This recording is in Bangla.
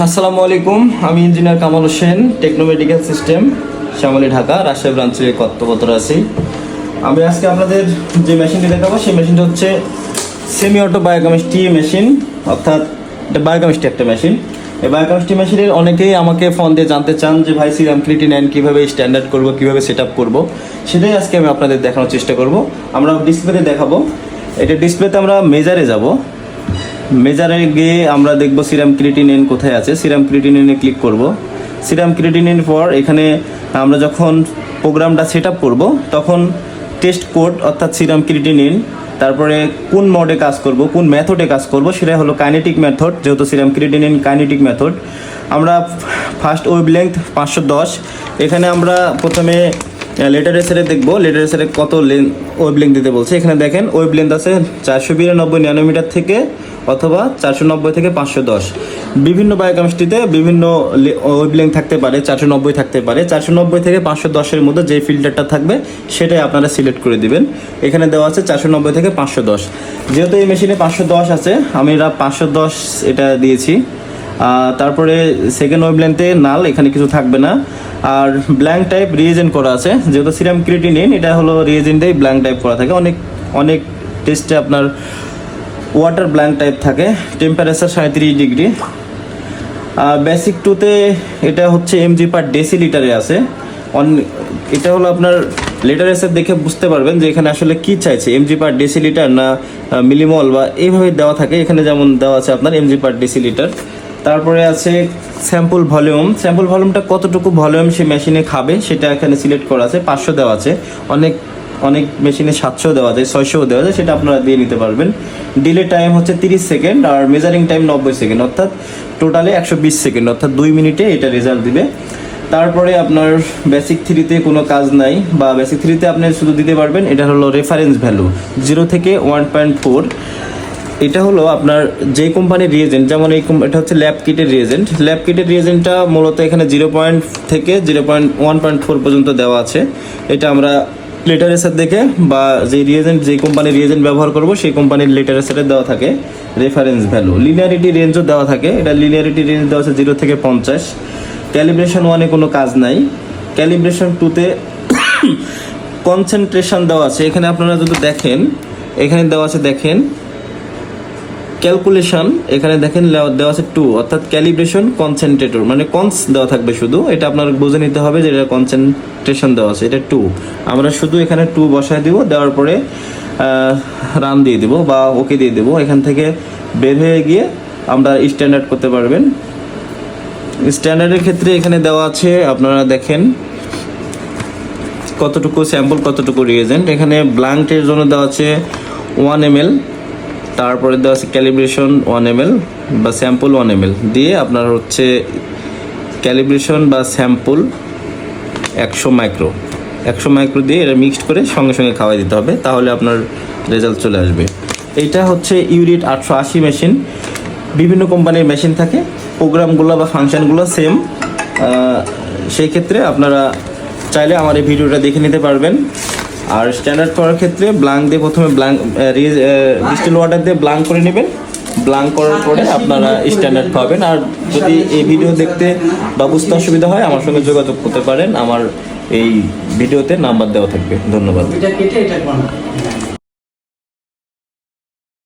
আসসালামু আলাইকুম, আমি engineer Kamal Hossain techno medical system, Shyamoli Dhaka, Rajshahi ব্রাঞ্চের কর্তব্যতর আছি। আমি আজকে আপনাদের যে মেশিনটি দেখাবো, সেই মেশিনটা হচ্ছে সেমি অটো বায়োকেমিস্ট্রি মেশিন অর্থাৎ এটা বায়োকেমিস্ট্রি একটা মেশিন এই বায়োকেমিস্ট্রি মেশিনের অনেকেই আমাকে ফোন দিয়ে জানতে চান যে, ভাই সিরাম ক্রিটিনাইন কীভাবে স্ট্যান্ডার্ড করব, কীভাবে সেট আপ করব? সেটাই আজকে আমি আপনাদের দেখানোর চেষ্টা করব। আমরা ডিসপ্লেতে দেখাবো। এটা ডিসপ্লেতে আমরা মেজারে যাব। মেজারে গিয়ে আমরা দেখব সিরাম ক্রিটিনিন কোথায় আছে। সিরাম ক্রিটিনিনে ক্লিক করব। সিরাম ক্রিটিনিন পর এখানে আমরা যখন প্রোগ্রামটা সেট আপ করব, তখন টেস্ট কোড অর্থাৎ সিরাম ক্রিটিনিন তারপরে কোন মোডে কাজ করব, কোন মেথডে কাজ করব সেটা হলো কাইনেটিক মেথড, যেহেতু সিরাম ক্রিটিনিন কাইনেটিক মেথড। আমরা ফার্স্ট ওয়েব লেন্থ পাঁচশো দশ। এখানে আমরা প্রথমে লেটার এসারে দেখব। লেটার এসারে কত লেন, ওয়েব লেন্থ দিতে বলছে। এখানে দেখেন, ওয়েব লেন্থ আছে চারশো বিরানব্বই ন্যানোমিটার থেকে অথবা চারশো নব্বই থেকে পাঁচশো দশ। বিভিন্ন বায়োকেমিস্ট্রিতে বিভিন্ন ওয়েব লেন্থ থাকতে পারে, চারশো নব্বই থাকতে পারে। চারশো নব্বই থেকে পাঁচশো দশের মধ্যে যে ফিল্টারটা থাকবে, সেটাই আপনারা সিলেক্ট করে দিবেন। এখানে দেওয়া আছে চারশো নব্বই থেকে পাঁচশো দশ। যেহেতু এই মেশিনে পাঁচশো দশ আছে, আমি এরা পাঁচশো দশ এটা দিয়েছি। তারপরে সেকেন্ড ওয়েব লেন্থে নাল, এখানে কিছু থাকবে না। আর ব্ল্যাঙ্ক টাইপ রিয়েজেন্ট করা আছে, যেহেতু সিরাম ক্রিটিনিন এটা হলো রিয়েজেন্টেই ব্ল্যাঙ্ক টাইপ করা থাকে। অনেক অনেক টেস্টে আপনার ওয়াটার ব্ল্যাঙ্ক টাইপ থাকে টেম্পারেচার সাঁত্রিশ ডিগ্রি। বেসিক টুতে এটা হচ্ছে এমজি পার ডেসি লিটারে আছে। অন এটা হলো আপনার লিটার এসে দেখে বুঝতে পারবেন যে এখানে আসলে কি চাইছে এমজি পার ডেসি লিটার না মিলিমল বা এইভাবে দেওয়া থাকে। এখানে যেমন দেওয়া আছে আপনার এমজি পার ডেসি লিটার তারপরে আছে স্যাম্পল ভলিউম স্যাম্পল ভলিউমটা কতটুকু ভলিউম সে মেশিনে খাবে, সেটা এখানে সিলেক্ট করা আছে, পাঁচশো দেওয়া আছে। অনেক অনেক মেশিনে সাতশো দেওয়া যায় ছয়শো দেওয়া যায়, সেটা আপনারা দিয়ে নিতে পারবেন। ডিলে টাইম হচ্ছে তিরিশ সেকেন্ড আর মেজারিং টাইম নব্বই সেকেন্ড অর্থাৎ টোটালে একশো বিশ সেকেন্ড অর্থাৎ দুই মিনিটে এটা রেজাল্ট দিবে। তারপরে আপনার বেসিক থ্রিতে কোনো কাজ নাই, বা বেসিক থ্রিতে আপনি শুধু দিতে পারবেন, এটা হলো রেফারেন্স ভ্যালু জিরো থেকে ওয়ান পয়েন্ট ফোর এটা হলো আপনার যে কোম্পানির রিয়েজেন্ট যেমন এই এটা হচ্ছে ল্যাব কিটের রিয়েজেন্ট ল্যাব কিটের রিয়েজেন্টটা মূলত এখানে জিরো পয়েন্ট থেকে zero point one point four পর্যন্ত দেওয়া আছে। এটা আমরা লিটারেচার দেখে বা যে রিয়েজেন্ট যে কোম্পানির রিয়েজেন্ট ব্যবহার করব, সেই কোম্পানির লিটারেচারে দেওয়া থাকে রেফারেন্স ভ্যালু লিনিয়ারিটি রেঞ্জও দেওয়া থাকে। এটা লিনিয়ারিটি রেঞ্জ দেওয়া আছে জিরো থেকে পঞ্চাশ। ক্যালিব্রেশন ওয়ানে কোনো কাজ নাই। ক্যালিব্রেশন টুতে কনসেন্ট্রেশন দেওয়া আছে। এখানে আপনারা যদি দেখেন, এখানে দেওয়া আছে দেখেন ক্যালকুলেশন এখানে দেখেন দেওয়া আছে টু অর্থাৎ ক্যালিব্রেশন কনসেন্ট্রেটর মানে কনস দেওয়া থাকবে শুধু। এটা আপনার বুঝে নিতে হবে যে এটা কনসেন্ট্রেশন দেওয়া আছে, এটা টু আমরা শুধু এখানে টু বসায় দিব, দেওয়ার পরে রান দিয়ে দিব বা ওকে দিয়ে দিব। এখান থেকে বের হয়ে গিয়ে আমরা স্ট্যান্ডার্ড করতে পারবেন। স্ট্যান্ডার্ডের ক্ষেত্রে এখানে দেওয়া আছে, আপনারা দেখেন, কতটুকু স্যাম্পল কতটুকু রিয়েজেন্ট এখানে ব্লাঙ্কের জন্য দেওয়া আছে ওয়ান এম তারপরে দেওয়া আছে ক্যালিব্রেশন ওয়ান এম বা স্যাম্পল ওয়ান এম দিয়ে আপনার হচ্ছে ক্যালিব্রেশন বা স্যাম্পল একশো মাইক্রো। একশো মাইক্রো দিয়ে এটা মিক্সড করে সঙ্গে সঙ্গে খাওয়াই দিতে হবে, তাহলে আপনার রেজাল্ট চলে আসবে। এইটা হচ্ছে ইউরিট আটশো আশি মেশিন বিভিন্ন কোম্পানির মেশিন থাকে প্রোগ্রামগুলো বা ফাংশনগুলো সেম সেই ক্ষেত্রে আপনারা চাইলে আমার এই ভিডিওটা দেখে নিতে পারবেন। আর স্ট্যান্ডার্ড করার ক্ষেত্রে ব্লাঙ্ক দিয়ে প্রথমে ব্লাঙ্ক ডিস্টিল ওয়াটার দিয়ে ব্লাঙ্ক করে নেবেন। ব্লাঙ্ক করার পরে আপনারা স্ট্যান্ডার্ড পাবেন। আর যদি এই ভিডিও দেখতে ব্যবস্থা অসুবিধা হয়, আমার সঙ্গে যোগাযোগ করতে পারেন। আমার এই ভিডিওতে নাম্বার দেওয়া থাকবে। ধন্যবাদ।